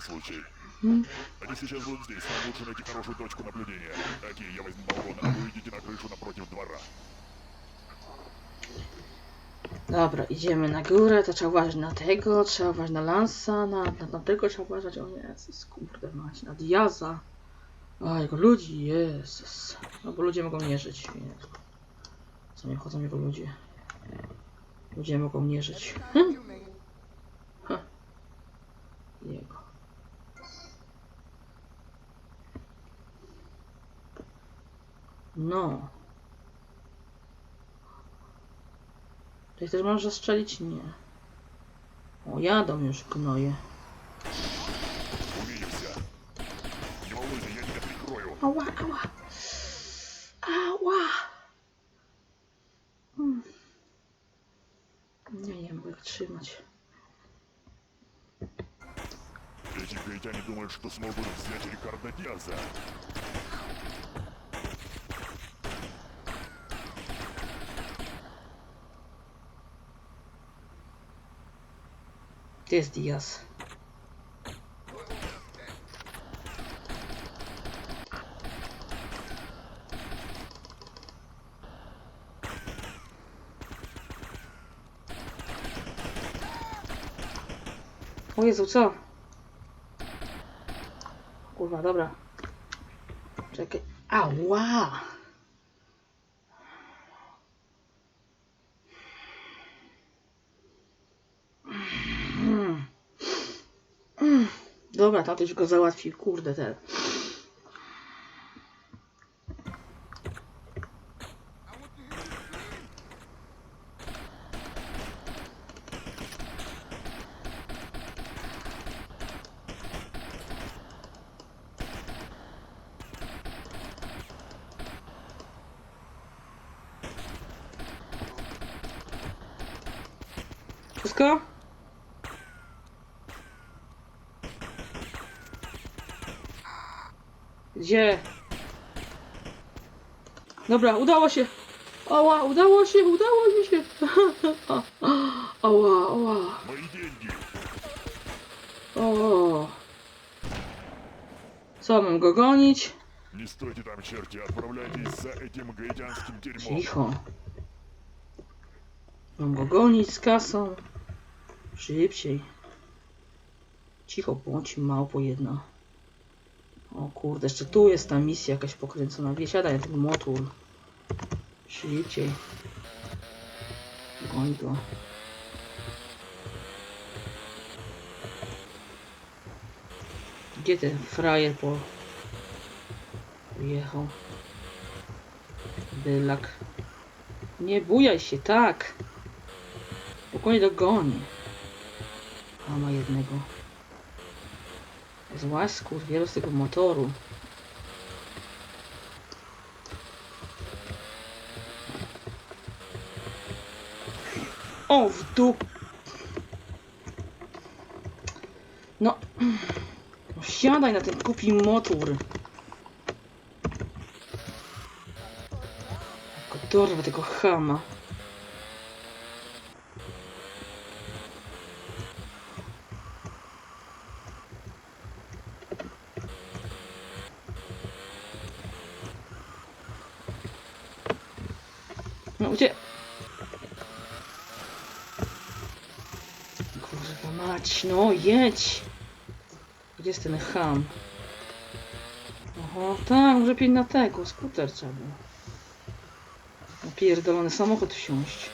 случай. М? Они сейчас будут здесь. Нам лучше найти хорошую точку наблюдения. Окей, я возьму баллон, а вы идите на крышу напротив двора. Dobra, idziemy na górę, to trzeba uważać na tego, trzeba uważać na Lansa, na, na, na tego trzeba uważać, o Jezus, kurde mać, na Diaza. A, jego ludzi, Jezus. No bo ludzie mogą nie żyć, Jezu. Co nie chodzą jego ludzie. Ludzie mogą nie żyć. Hm? No. Tutaj też można strzelić? Nie. O, jadą już gnoje. Увидимся. Не волнуйся, я тебя прикрою. Ała, ała. Ała. Mm. Nie, nie mogę ich trzymać. Эти гаитяне думают, что смогут взять Рикардо Диаза. Jest Diaz? O Jezu, co? Kurwa, dobra. Czekaj. Ała! Dobra, tato już go załatwił, kurde te. Wszystko? Gdzie? Dobra, udało się. Ała, udało się, udało mi się. Ała, ała. Мои деньги. O. Co, mam go gonić? Не стойте там, черти. Отправляйтесь за этим гаитянским дерьмом. Cicho. Mam go gonić z kasą. Szybciej. Cicho bądź, małpo jedna. O kurde, jeszcze tu jest ta misja jakaś pokręcona. Wysiadaj na ten motor. Szybciej. Goń go. Gdzie ten frajer po... Jechał. Bylak. Nie bujaj się, tak. Spokojnie dogoni. A ma jednego. Złaź skurwielu z tego motoru. O, w dup... No... no Siadaj na ten kupi motor. Dorwę tego chama. No gdzie? Kurwa mać, no jedź! Gdzie jest ten ham? Oho, tak, może pięć na tego, skuter trzeba było. Na pierdolony samochód wsiąść.